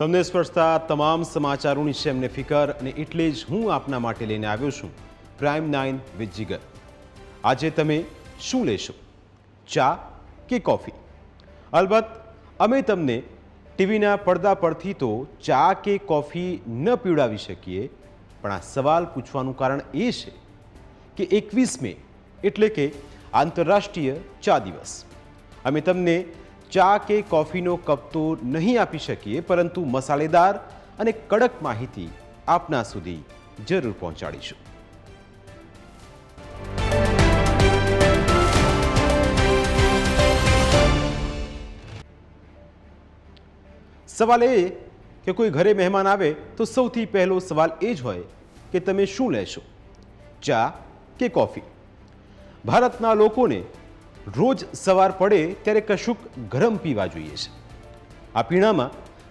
તમને સ્પર્શતા તમામ સમાચારોની છે એમને ફિકર અને એટલે જ હું આપના માટે લઈને આવ્યો છું. પ્રાઇમ નાઇન વિથ જીગર આજે તમે શું લેશો? ચા કે કોફી? અલબત્ત, અમે તમને ટીવીના પડદા પરથી તો ચા કે કોફી ન પીવડાવી શકીએ, પણ આ સવાલ પૂછવાનું કારણ એ છે કે એકવીસ મે એટલે કે આંતરરાષ્ટ્રીય ચા દિવસ. અમે તમને ચા કે કોફીનો કપ તો નહીં આપી શકીએ, પરંતુ મસાલેદાર અને કડક માહિતી આપના સુધી જરૂર પહોંચાડીશું. સવાલ એ કે કોઈ ઘરે મહેમાન આવે તો સૌથી પહેલો સવાલ એ જ હોય કે તમે શું લેશો? ચા કે કોફી? ભારતના લોકોને રોજ સવાર પડે ત્યારે કશુંક ગરમ પીવા જોઈએ છે. આ પીણામાં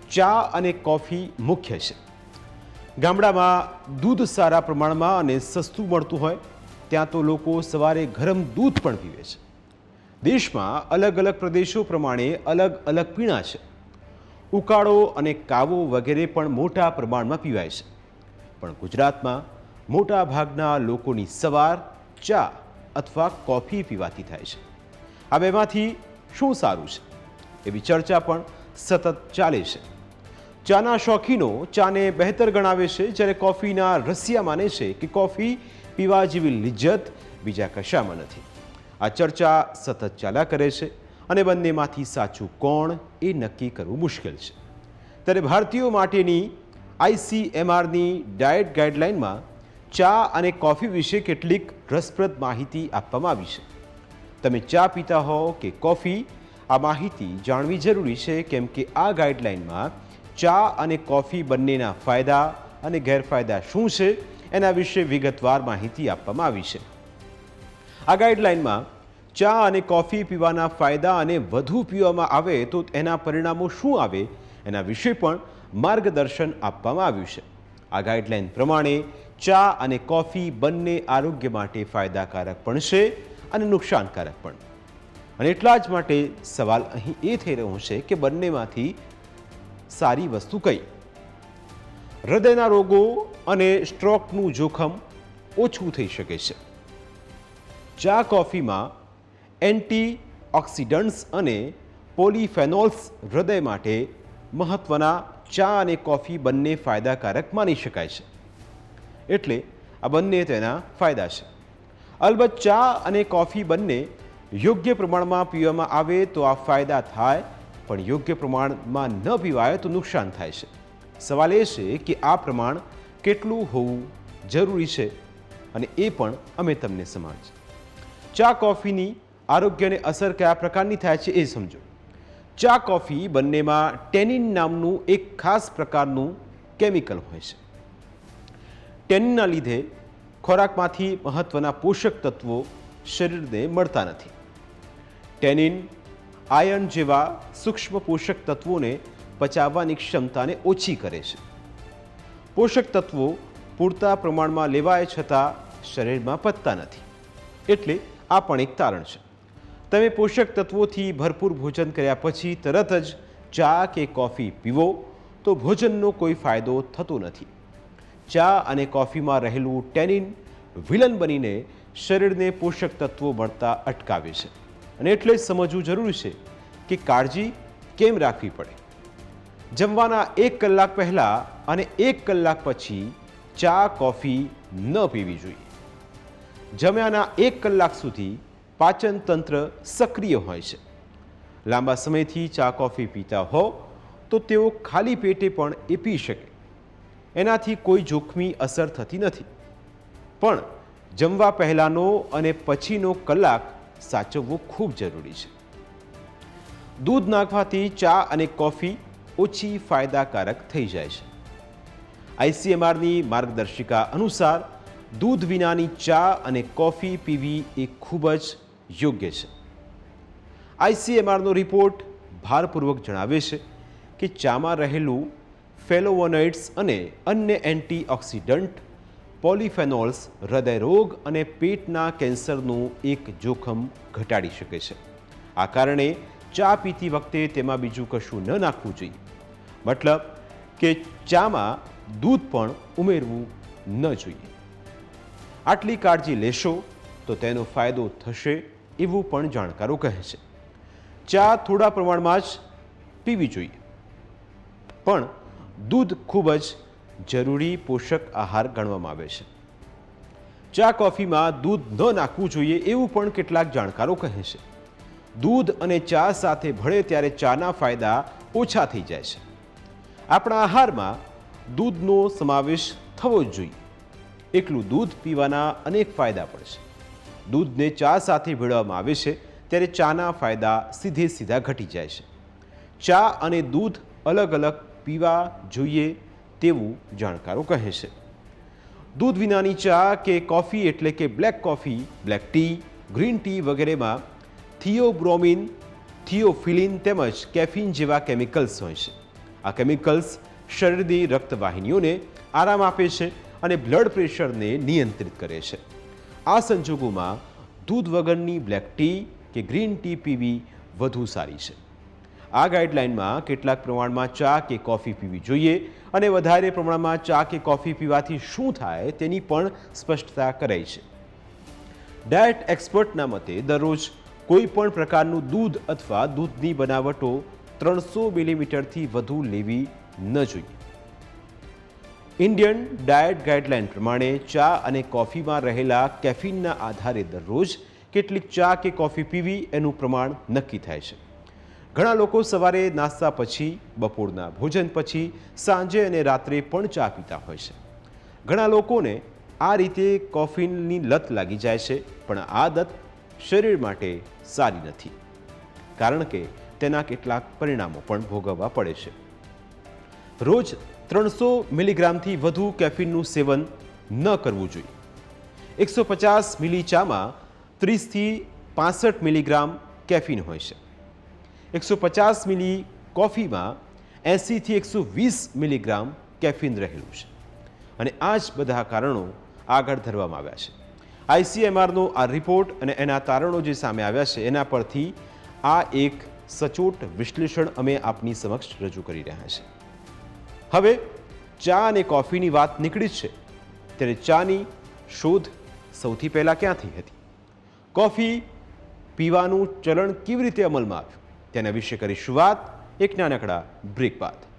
ચા અને કોફી મુખ્ય છે. ગામડામાં દૂધ સારા પ્રમાણમાં અને સસ્તું મળતું હોય ત્યાં તો લોકો સવારે ગરમ દૂધ પણ પીવે છે. દેશમાં અલગ અલગ પ્રદેશો પ્રમાણે અલગ અલગ પીણા છે. ઉકાળો અને કાવો વગેરે પણ મોટા પ્રમાણમાં પીવાય છે. પણ ગુજરાતમાં મોટા ભાગના લોકોની સવાર ચા અથવા કોફી પીવાથી થાય છે. આ બેમાંથી શું સારું છે? એવી ચર્ચા પણ સતત ચાલે છે. ચાના શોખીનો ચાને બહેતર ગણાવે છે, જ્યારે કોફીના રસિયા માને છે કે કોફી પીવા જેવી લિજ્જત બીજા કશામાં નથી. આ ચર્ચા સતત ચાલ્યા કરે છે અને બંનેમાંથી સાચું કોણ એ નક્કી કરવું મુશ્કેલ છે. ત્યારે ભારતીયો માટેની આઈસીએમઆરની ડાયટ ગાઈડલાઇનમાં ચા અને કોફી વિશે કેટલીક રસપ્રદ માહિતી આપવામાં આવી છે. તમે ચા પીતા હો કે કોફી, આ માહિતી જાણવી જરૂરી છે કેમ કે આ ગાઈડલાઇનમાં ચા અને કોફી બંનેના ફાયદા અને ગેરફાયદા શું છે એના વિશે વિગતવાર માહિતી આપવામાં આવી છે. આ ગાઈડલાઇનમાં ચા અને કોફી પીવાના ફાયદા અને વધુ પીવામાં આવે તો એના પરિણામો શું આવે એના વિશે પણ માર્ગદર્શન આપવામાં આવ્યું છે. આ ગાઈડલાઇન પ્રમાણે ચા અને કોફી બંને આરોગ્ય માટે ફાયદાકારક પણ છે અને નુકસાનકારક પણ. અને એટલા જ માટે સવાલ અહીં એ થઈ રહ્યો છે કે બંનેમાંથી સારી વસ્તુ કઈ? હૃદયના રોગો અને સ્ટ્રોકનું જોખમ ઓછું થઈ શકે છે. ચા કોફીમાં એન્ટી ઓક્સિડન્ટ્સ અને પોલીફેનોલ્સ હૃદય માટે મહત્ત્વના ચા અને કોફી બંને ફાયદાકારક માની શકાય છે. એટલે આ બંને તેના ફાયદા છે. અલબત્ત ચા અને કોફી બંને યોગ્ય પ્રમાણમાં પીવામાં આવે તો આ ફાયદા થાય, પણ યોગ્ય પ્રમાણમાં ન પીવાય તો નુકસાન થાય છે. સવાલ એ છે કે આ પ્રમાણ કેટલું હોવું જરૂરી છે અને એ પણ અમે તમને સમજ. ચા કોફીની આરોગ્યને અસર કયા પ્રકારની થાય છે એ સમજો. ચા કોફી બંનેમાં ટેનિન નામનું એક ખાસ પ્રકારનું કેમિકલ હોય છે. ટેનિનના લીધે ખોરાકમાંથી મહત્ત્વના પોષક તત્વો શરીરને મળતા નથી. ટેનિન, આયર્ન જેવા સૂક્ષ્મ પોષક તત્વોને પચાવવાની ક્ષમતાને ઓછી કરે છે. પોષક તત્વો પૂરતા પ્રમાણમાં લેવાય છતાં શરીરમાં પતતા નથી. એટલે આ પણ એક તારણ છે. તમે પોષક તત્વોથી ભરપૂર ભોજન કર્યા પછી તરત જ ચા કે કોફી પીવો તો ભોજનનો કોઈ ફાયદો થતો નથી. ચા અને કોફીમાં રહેલું ટેનિન વિલન બનીને શરીરને પોષક તત્વો મળતા અટકાવે છે. અને એટલે જ સમજવું જરૂરી છે કે કાળજી કેમ રાખવી પડે? જમવાના એક કલાક પહેલાં અને એક કલાક પછી ચા, કોફી ન પીવી જોઈએ. જમ્યાના એક કલાક સુધી પાચન તંત્ર સક્રિય હોય છે. લાંબા સમયથી ચા, કોફી પીતા હો તો તેઓ ખાલી પેટે પણ એ પી શકે. એનાથી કોઈ જોખમી અસર થતી નથી. પણ જમવા પહેલાંનો અને પછીનો કલાક સાચવવો ખૂબ જરૂરી છે. દૂધ નાખવાથી ચા અને કોફી ઓછી ફાયદાકારક થઈ જાય છે. આઈસીએમઆરની માર્ગદર્શિકા અનુસાર દૂધ વિનાની ચા અને કોફી પીવી એ ખૂબ જ યોગ્ય છે. આઈસીએમઆરનો રિપોર્ટ ભારપૂર્વક જણાવે છે કે ચામાં રહેલું ફેલોવોનોઇડ્સ અને અન્ય એન્ટીઓક્સિડન્ટ પોલિફેનોલ્સ હૃદયરોગ અને પેટના કેન્સરનું એક જોખમ ઘટાડી શકે છે. આ કારણે ચા પીતી વખતે તેમાં બીજું કશું ન નાખવું જોઈએ. મતલબ કે ચામાં દૂધ પણ ઉમેરવું ન જોઈએ. આટલી કાળજી લેશો તો તેનો ફાયદો થશે એવું પણ જાણકારો કહે છે. ચા થોડા પ્રમાણમાં જ પીવી જોઈએ. પણ દૂધ ખૂબ જ જરૂરી પોષક આહાર ગણવામાં આવે છે. ચા કોફીમાં દૂધ ન નાખવું જોઈએ એવું પણ કેટલાક જાણકારો કહે છે. દૂધ અને ચા સાથે ભળે ત્યારે ચાના ફાયદા ઓછા થઈ જાય છે. આપણા આહારમાં દૂધનો સમાવેશ થવો જોઈએ. એકલું દૂધ પીવાના અનેક ફાયદા પણ છે. દૂધને ચા સાથે ભેળવવામાં આવે છે ત્યારે ચાના ફાયદા સીધે સીધા ઘટી જાય છે. ચા અને દૂધ અલગ અલગ પીવા જોઈએ તેવું જાણકારો કહે છે. દૂધ વિનાની ચા કે કોફી એટલે કે black coffee, black tea, green tea વગેરેમાં થિયોબ્રોમિન, થિયોફિલિન તેમજ કેફીન જેવા કેમિકલ્સ હોય છે. આ કેમિકલ્સ શરીરની રક્તવાહિનીઓને આરામ આપે છે અને બ્લડ પ્રેશરને નિયંત્રિત કરે છે. આ સંજોગોમાં દૂધ વગરની બ્લેક ટી કે ગ્રીન ટી પીવી વધુ સારી છે. આ ગાઈડલાઇનમાં કેટલાક પ્રમાણમાં ચા કે કોફી પીવી જોઈએ અને વધારે પ્રમાણમાં ચા કે કોફી પીવાથી શું થાય તેની પણ સ્પષ્ટતા કરાઈ છે. ડાયટ એક્સપર્ટના મતે દરરોજ કોઈ પણ પ્રકારનું દૂધ અથવા દૂધની બનાવટો ત્રણસો મિલીમીટરથી વધુ લેવી ન જોઈએ. ઇન્ડિયન ડાયટ ગાઈડલાઇન પ્રમાણે ચા અને કોફીમાં રહેલા કેફીનના આધારે દરરોજ કેટલીક ચા કે કોફી પીવી એનું પ્રમાણ નક્કી થાય છે. ઘણા લોકો સવારે નાસ્તા પછી, બપોરના ભોજન પછી, સાંજે અને રાત્રે પણ ચા પીતા હોય છે. ઘણા લોકોને આ રીતે કોફીનની લત લાગી જાય છે, પણ આ આદત શરીર માટે સારી નથી, કારણ કે તેના કેટલાક પરિણામો પણ ભોગવવા પડે છે. રોજ ત્રણસો મિલીગ્રામથી વધુ કેફીનનું સેવન ન કરવું જોઈએ. એકસો પચાસ મિલી ચામાં ત્રીસથી પાસઠ મિલીગ્રામ કેફીન હોય છે. એકસો પચાસ મિલી કોફીમાં એંસીથી એકસો વીસ મિલીગ્રામ કેફીન રહેલું છે. અને આ જ બધા કારણો આગળ ધરવામાં આવ્યા છે. આઈસીએમઆરનો આ રિપોર્ટ અને એના તારણો જે સામે આવ્યા છે, એના પરથી આ એક સચોટ વિશ્લેષણ અમે આપની સમક્ષ રજૂ કરી રહ્યા છે. હવે ચા અને કોફીની વાત નીકળી જ છે. ત્યારે ચાની શોધ સૌથી પહેલાં ક્યાં થઈ હતી? કોફી પીવાનું ચલણ કેવી રીતે અમલમાં આવ્યું? તેના વિશે કરીશું વાત એક નાનકડા બ્રેક બાદ.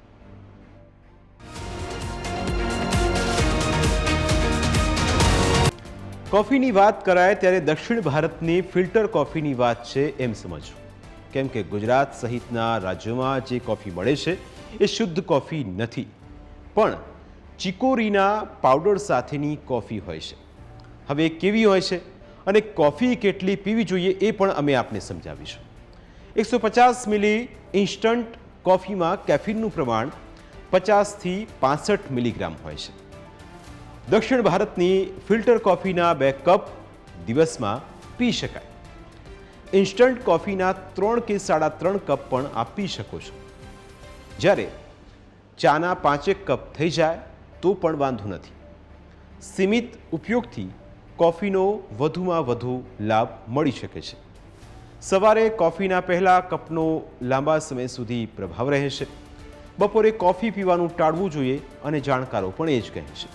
કોફીની વાત કરાય ત્યારે દક્ષિણ ભારતની ફિલ્ટર કોફીની વાત છે એમ સમજવું. કેમ કે ગુજરાત સહિતના રાજ્યોમાં જે કોફી મળે છે, એ શુદ્ધ કોફી નથી. પણ ચિકોરીના પાવડર સાથેની કોફી હોય છે. હવે કેવી હોય છે? અને કોફી કેટલી પીવી જોઈએ એ પણ અમે આપને સમજાવીશું. એકસો પચાસ મિલી ઇન્સ્ટન્ટ કોફીમાં કેફીનનું પ્રમાણ પચાસથી પાસઠ મિલીગ્રામ હોય છે. દક્ષિણ ભારતની ફિલ્ટર કોફીના બે કપ દિવસમાં પી શકાય. ઇન્સ્ટન્ટ કોફીના ત્રણ કે સાડા ત્રણ કપ પણ આપ પી શકો છો. જ્યારે ચાના પાંચેક કપ થઈ જાય તો પણ વાંધો નથી. સીમિત ઉપયોગથી કોફીનો વધુમાં વધુ લાભ મળી શકે છે. સવારે કોફીના પહેલાં કપનો લાંબા સમય સુધી પ્રભાવ રહે બપોરે કોફી પીવાનું ટાળવું જોઈએ અને જાણકારો પણ એ જ કહે છે.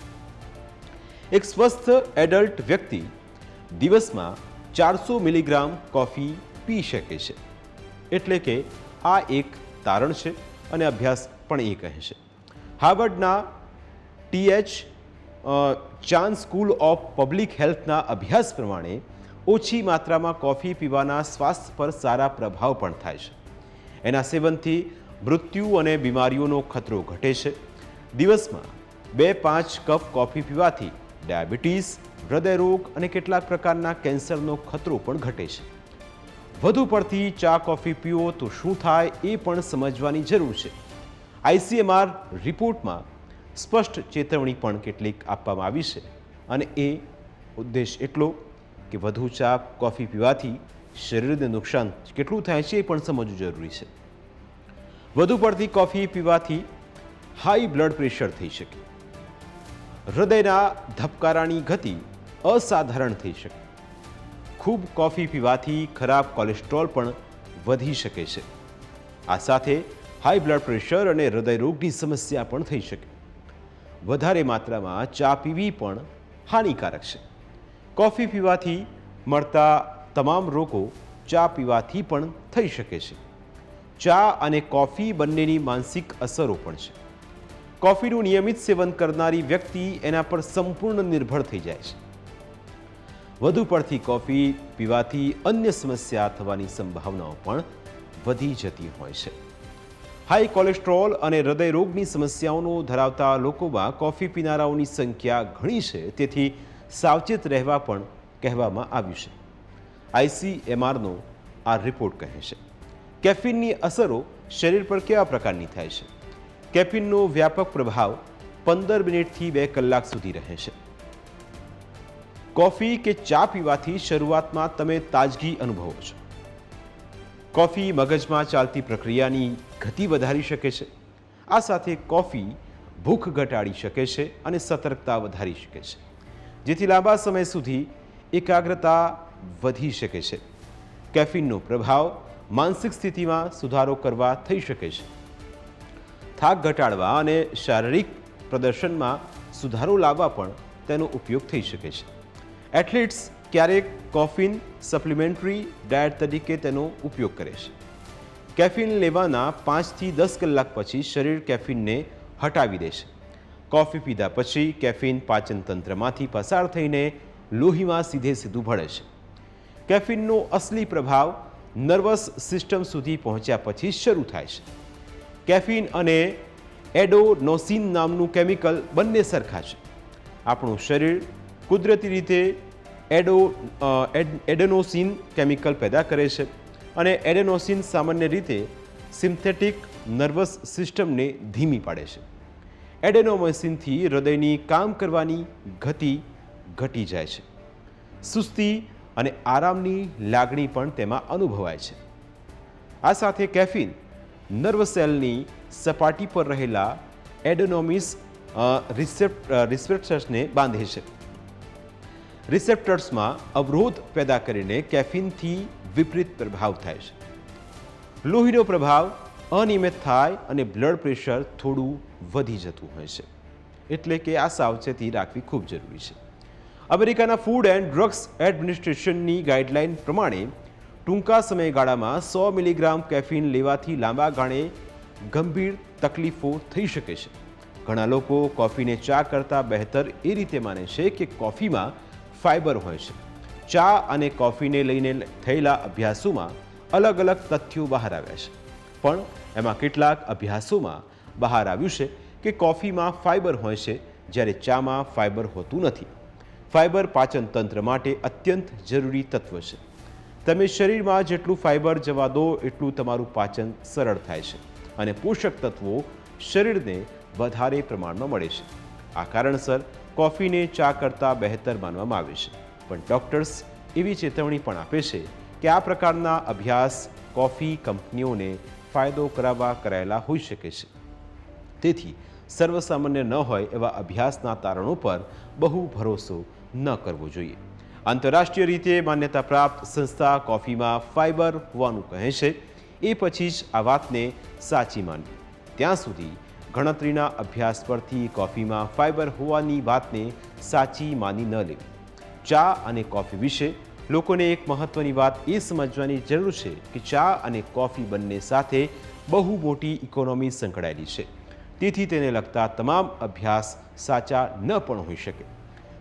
એક સ્વસ્થ એડલ્ટ વ્યક્તિ દિવસમાં ચારસો મિલીગ્રામ કોફી પી શકે છે. એટલે કે આ એક તારણ છે અને અભ્યાસ પણ એ કહે છે. હાર્વર્ડના TH Chan school of public હેલ્થના અભ્યાસ પ્રમાણે ઓછી માત્રામાં કોફી પીવાના સ્વાસ્થ્ય પર સારા પ્રભાવ પણ થાય છે. એના સેવનથી મૃત્યુ અને બીમારીઓનો ખતરો ઘટે છે. દિવસમાં બે પાંચ કપ કોફી પીવાથી ડાયાબિટીસ હૃદયરોગ અને કેટલાક પ્રકારના કેન્સરનો ખતરો પણ ઘટે છે. વધુ પડતી ચા કોફી પીવો તો શું થાય એ પણ સમજવાની જરૂર છે. આઈસીએમઆર રિપોર્ટમાં સ્પષ્ટ ચેતવણી પણ કેટલીક આપવામાં આવી છે અને એ ઉદ્દેશ એટલો કે વધુ ચા, કોફી પીવાથી શરીરને નુકસાન કેટલું થાય છે એ પણ સમજવું જરૂરી છે. વધુ પડતી કોફી પીવાથી હાઈ બ્લડ પ્રેશર થઈ શકે. હૃદયના ધબકારાની ગતિ અસાધારણ થઈ શકે. ખૂબ કોફી પીવાથી ખરાબ કોલેસ્ટ્રોલ પણ વધી શકે છે. આ સાથે હાઈ બ્લડ પ્રેશર અને હૃદયરોગની સમસ્યા પણ થઈ શકે. વધારે માત્રામાં ચા પીવી પણ હાનિકારક છે. કોફી પીવાથી મળતા તમામ રોગો ચા પીવાથી પણ થઈ શકે છે. ચા અને કોફી બંનેની માનસિક અસરો પણ છે. કોફીનું નિયમિત સેવન કરનારી વ્યક્તિ એના પર સંપૂર્ણ નિર્ભર થઈ જાય છે. વધુ પડતી કોફી પીવાથી અન્ય સમસ્યા થવાની સંભાવનાઓ પણ વધી જતી હોય છે. હાઈ કોલેસ્ટ્રોલ અને હૃદયરોગની સમસ્યાઓનો ધરાવતા લોકોમાં કોફી પીનારાઓની સંખ્યા ઘણી છે, તેથી સાવચેત રહેવા પણ કહેવામાં આવ્યું છે. આઈસીએમઆરનો આ રિપોર્ટ કહે છે. કેફીનની અસરો શરીર પર કેવા પ્રકારની થાય છે? કેફીનનો વ્યાપક પ્રભાવ પંદર મિનિટથી બે કલાક સુધી રહે છે. કોફી કે ચા પીવાથી શરૂઆતમાં તમે તાજગી અનુભવો છો. કોફી મગજમાં ચાલતી પ્રક્રિયાની ગતિ વધારી શકે છે. આ સાથે કોફી ભૂખ ઘટાડી શકે છે અને સતર્કતા વધારી શકે છે. જેથી લાંબા સમય સુધી એકાગ્રતા વધી શકે છે. કેફીનનો પ્રભાવ માનસિક સ્થિતિમાં સુધારો કરવા થઈ શકે છે. થાક ઘટાડવા અને શારીરિક પ્રદર્શનમાં સુધારો લાવવા પણ તેનો ઉપયોગ થઈ શકે છે. એથ્લેટ્સ ક્યારેક કોફીન સપ્લિમેન્ટરી ડાયટ તરીકે તેનો ઉપયોગ કરે છે. કેફીન લેવાના પાંચથી દસ કલાક પછી શરીર કેફીનને હટાવી દે છે. કોફી પીધા પછી કેફીન પાચન તંત્રમાંથી પસાર થઈને લોહીમાં સીધે સીધું ભળે છે. કેફીનનો અસલી પ્રભાવ નર્વસ સિસ્ટમ સુધી પહોંચ્યા પછી શરૂ થાય છે. કેફીન અને એડોનોસિન નામનું કેમિકલ બંને સરખા છે. આપણું શરીર કુદરતી રીતે એડો, એડેનોસિન કેમિકલ પેદા કરે છે અને એડેનોસિન સામાન્ય રીતે સિન્થેટિક નર્વસ સિસ્ટમને ધીમી પાડે છે. એડેનોમોસિનથી હૃદયની કામ કરવાની ગતિ ઘટી જાય છે. સુસ્તી અને આરામની લાગણી પણ તેમાં અનુભવાય છે. આ સાથે કેફીન નર્વ સેલની સપાટી પર રહેલા એડેનોમિસ રિસેપ્ટ રિસેપ્ટર્સને બાંધે છે. રિસેપ્ટર્સમાં અવરોધ પેદા કરીને કેફીનથી વિપરીત પ્રભાવ થાય છે. લોહીનો પ્રભાવ અનિયમિત થાય અને બ્લડ પ્રેશર થોડું વધી જતું હોય છે. એટલે કે આ સાવચેતી રાખવી ખૂબ જરૂરી છે. અમેરિકાના ફૂડ એન્ડ ડ્રગ્સ એડમિનિસ્ટ્રેશનની ગાઈડલાઇન પ્રમાણે ટૂંકા સમયગાળામાં સો મિલીગ્રામ કેફીન લેવાથી લાંબા ગાળે ગંભીર તકલીફો થઈ શકે છે. ઘણા લોકો કોફીને ચા કરતાં બહેતર એ રીતે માને છે કે કોફીમાં ફાઇબર હોય છે. ચા અને કોફીને લઈને થયેલા અભ્યાસોમાં અલગ અલગ તથ્યો બહાર આવ્યા છે. પણ એમાં કેટલાક અભ્યાસોમાં બહાર આવ્યું છે કે કોફીમાં ફાઇબર હોય છે જ્યારે ચામાં ફાઇબર હોતું નથી. ફાઇબર પાચન તંત્ર માટે અત્યંત જરૂરી તત્વ છે. તમે શરીરમાં જેટલું ફાઇબર જવા દો, એટલું તમારું પાચન સરળ થાય છે અને પોષક તત્વો શરીરને વધારે પ્રમાણમાં મળે છે. આ કારણસર કોફીને ચા કરતાં બહેતર માનવામાં આવે છે. પણ ડૉક્ટર્સ એવી ચેતવણી પણ આપે છે કે આ પ્રકારના અભ્યાસ કોફી કંપનીઓને ફાયદો કરાવવા કરાયેલા હોઈ શકે છે. તેથી સર્વસામાન્ય ન હોય એવા અભ્યાસના તારણો પર બહુ ભરોસો ન કરવો જોઈએ. આંતરરાષ્ટ્રીય રીતે માન્યતા પ્રાપ્ત સંસ્થા કોફીમાં ફાઇબર હોવાનું કહે છે. એ પછી જ આ વાતને સાચી માનવી. ત્યાં સુધી ગણતરીના અભ્યાસ પરથી કોફીમાં ફાઇબર હોવાની વાતને સાચી માની ન લેવી. ચા અને કોફી વિશે લોકોને એક મહત્વની વાત એ સમજવાની જરૂર છે કે ચા અને કોફી બંને સાથે બહુ મોટી ઇકોનોમી સંકળાયેલી છે. તેથી તેને લગતા તમામ અભ્યાસ સાચા ન પણ હોઈ શકે.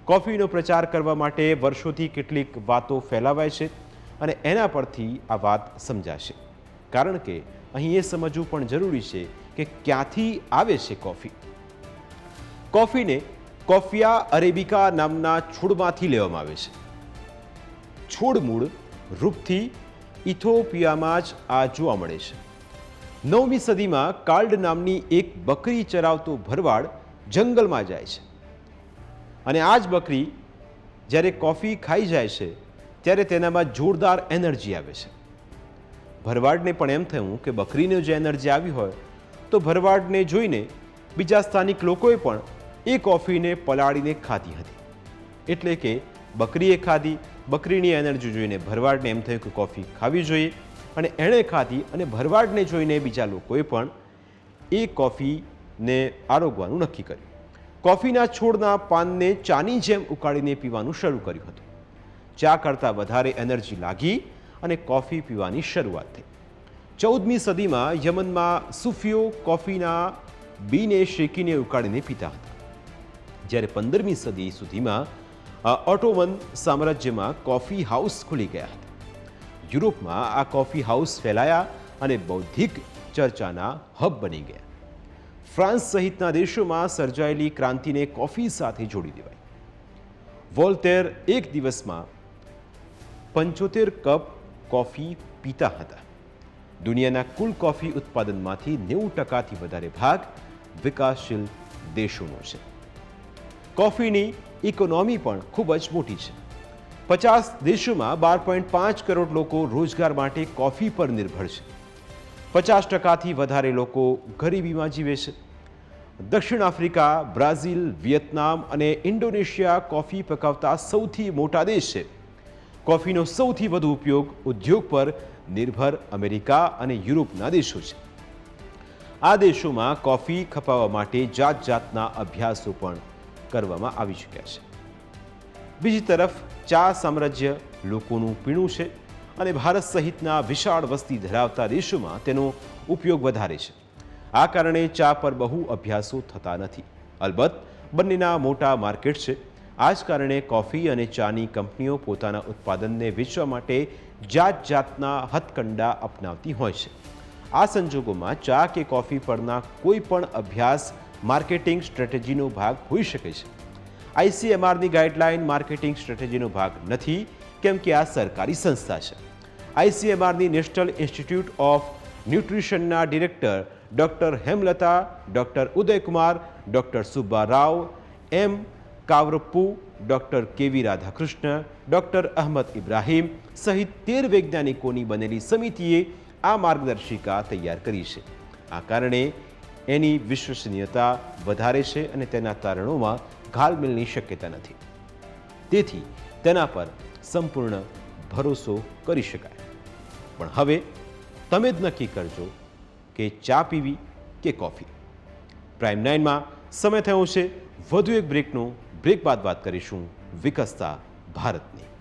કોફીનો પ્રચાર કરવા માટે વર્ષોથી કેટલીક વાતો ફેલાવાય છે અને એના પરથી આ વાત સમજાશે. કારણ કે અહીં એ સમજવું પણ જરૂરી છે કે ક્યાંથી આવે છે કોફી? કોફીને કોફિયા અરેબિકા નામના છોડમાંથી લેવામાં આવે છે. છોડ મૂળ રૂપથી ઇથોપિયામાં જ આ જોવા મળે છે. નવમી સદીમાં કાર્ડ નામની એક બકરી ચરાવતો ભરવાડ જંગલમાં જાય છે. અને આ જ બકરી જ્યારે કોફી ખાઈ જાય છે, ત્યારે તેનામાં જોરદાર એનર્જી આવે છે. ભરવાડને પણ એમ થયું કે બકરીને જે એનર્જી આવી હોય, તો ભરવાડને જોઈને બીજા સ્થાનિક લોકોએ પણ એ કોફીને પલાળીને ખાધી હતી. એટલે કે બકરીએ ખાધી, બકરીની એનર્જી જોઈને ભરવાડને એમ થયું કે કોફી ખાવી જોઈએ. અને એણે ખાધી અને ભરવાડને જોઈને બીજા લોકોએ પણ એ કોફીને આરોગવાનું નક્કી કર્યું. કોફીના છોડના પાનને ચાની જેમ ઉકાળીને પીવાનું શરૂ કર્યું હતું. ચા કરતાં વધારે એનર્જી લાગી અને કોફી પીવાની શરૂઆત થઈ. ચૌદમી સદીમાં યમનમાં સુફીઓ કોફીના બીને શેકીને ઉકાળીને પીતા હતા. જ્યારે પંદરમી સદી સુધીમાં ઓટોમન સામ્રાજ્યમાં કોફી હાઉસ ખુલી ગયા હતા. યુરોપમાં આ કોફી હાઉસ ફેલાયા અને બૌદ્ધિક ચર્ચાના હબ બની ગયા. ફ્રાન્સ સહિતના દેશોમાં સર્જાયેલી ક્રાંતિને કોફી સાથે જોડી દેવાઈ. વોલ્ટેર એક દિવસમાં પંચોતેર કપ કોફી પીતા હતા. દુનિયાના કુલ કોફી ઉત્પાદનમાંથી નેવું ટકાથી વધારે ભાગ વિકાસશીલ દેશોનો છે. કોફીની ઇકોનોમી પણ ખૂબ જ મોટી છે. પચાસ દેશોમાં બાર પોઈન્ટ પાંચ કરોડ લોકો રોજગાર માટે કોફી પર નિર્ભર છે. પચાસ ટકાથી વધારે લોકો ગરીબીમાં જીવે છે. દક્ષિણ આફ્રિકા, બ્રાઝિલ, વિયેતનામ અને ઇન્ડોનેશિયા કોફી પકાવતા સૌથી મોટા દેશ છે. કોફીનો સૌથી વધુ ઉપયોગ ઉદ્યોગ પર નિર્ભર અમેરિકા અને યુરોપના દેશો છે. આ દેશોમાં કોફી ખપાવવા માટે જાત જાતના અભ્યાસો પણ કરવામાં આવી ચૂક્યા છે. બીજી તરફ ચા સામ્રાજ્ય લોકોનું પીણું છે અને ભારત સહિતના વિશાળ વસ્તી ધરાવતા દેશોમાં તેનો ઉપયોગ વધારે છે. આ કારણે ચા પર બહુ અભ્યાસો થતા નથી. અલબત્ત, બંનેના મોટા માર્કેટ છે. આ જ કારણે કોફી અને ચાની કંપનીઓ પોતાના ઉત્પાદનને વેચવા માટે જાત જાતના હથકંડા અપનાવતી હોય છે. આ સંજોગોમાં ચા કે કોફી પરના કોઈ પણ અભ્યાસ, માર્કેટિંગ સ્ટ્રેટેજીનો ભાગ હોઈ શકે છે. આઈસીએમઆરની ગાઈડલાઈન માર્કેટિંગ સ્ટ્રેટેજીનો ભાગ નથી, કેમ કે આ સરકારી સંસ્થા છે. આઈસીએમઆરની national institute of ન્યુટ્રિશનના director doctor Hemalatha, doctor Udaykumar, doctor Subba Rao, M Kavarappu, doctor K V Radhakrishna, doctor Ahmad Ibrahim સહિત તેર વૈજ્ઞાનિકોની બનેલી સમિતિએ આ માર્ગદર્શિકા તૈયાર કરી છે. આ કારણે એની વિશ્વસનીયતા વધારે છે અને તેના તારણોમાં ઘાલમેલની શક્યતા નથી. તેથી તેના પર સંપૂર્ણ ભરોસો કરી શકાય. પણ હવે તમે જ નક્કી કરજો કે ચા પીવી કે કોફી. પ્રાઇમ નાઇનમાં સમય થયો છે. વધુ એક બ્રેકનો બ્રેક બાદ વાત કરીશું વિકસતા ભારતની.